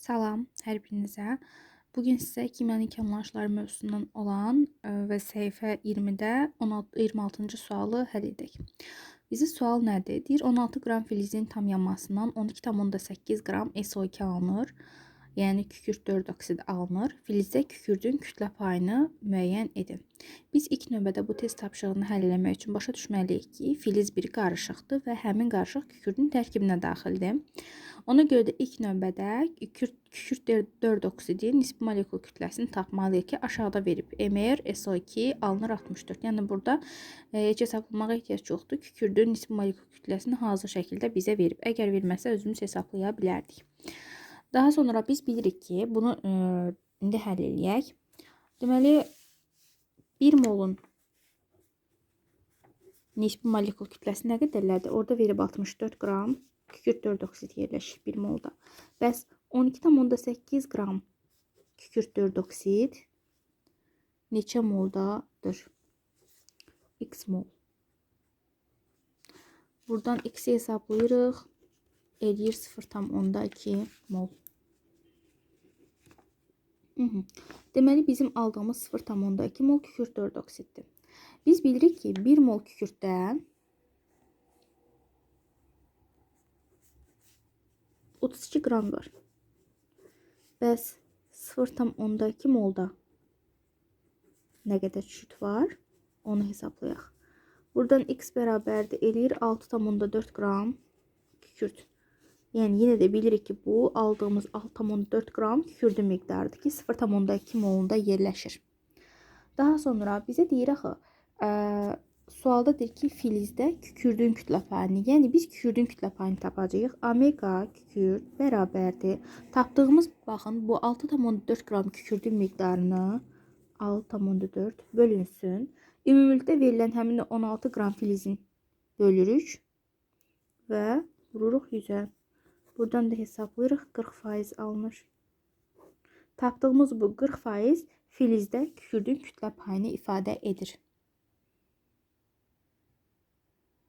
Salam hər birinizə. Bu gün sizə kimyanın kamlaşları mövzusundan olan və səhifə 20-də 16 26-cı sualı həll edək. Bizi sual nədir? Deyir 16 qram filizin tam yanmasından 12,8 qram SO2 alınır. Yəni kükürt 4 oksid alınır. Filizdə kükürdün kütlə payını müəyyən edin. Biz ilk növbədə bu test tapşırığını həll etmək üçün başa düşməliyik ki, filiz bir qarışıqdır və həmin qarışıq kükürdün tərkibinə daxildir. Ona görə də ilk növbədə kükürt, kükürt 4 oksidin nisbi molekul kütləsini tapmalıyıq ki, aşağıda verib. MR SO2 alınır 64. Yəni burada e, heç hesablamağa ehtiyac yoxdur. Kükürdün nisbi molekul kütləsini hazır şəkildə bizə verib. Əgər verməsə özümüz hesablaya bilərdik. Daha sonra biz bilirik ki, bunu e, indi həll eləyək. Deməli 1 molun nisbi molekul kütləsi nə qədərlərdir? Orada verib 64 qram kükürt 4 oksid yerləşir 1 molda. Bəs 12,8 qram kükürt 4 oksid neçə moldadır? X mol. Buradan X-i hesablayırıq. Eləyir 0,2 mol. Hı. Deməli bizim aldığımız 0,2 mol kükürt 4 oksiddir. Biz bilirik ki 1 mol kükürtdən 32 qram var. Bəs 0,2 molda nə qədər kükürt var? Onu hesablayaq. Buradan x bərabərdir eləyir 6,4 qram kükürt. Yəni yenə də bilirik ki, bu aldığımız 6,4 qram kükürdün miqdarıdır ki, 0,2 molunda yerləşir. Daha sonra bizə deyir axı, ə, sualda deyir ki, filizdə kükürdün kütlə payını, yəni biz kükürdün kütlə payını tapacağıq. Omega kükürd bərabərdir. Tapdığımız baxın bu 6,4 qram kükürdün miqdarını 6,4 bölünsün. Ümumilikdə verilən həmin 16 qram filizin bölürük və vururuq 100-ə. Buradan da hesaplayırıq 40% alınır. Tapdığımız bu 40% filizdə kükürdün kütlə payını ifadə edir.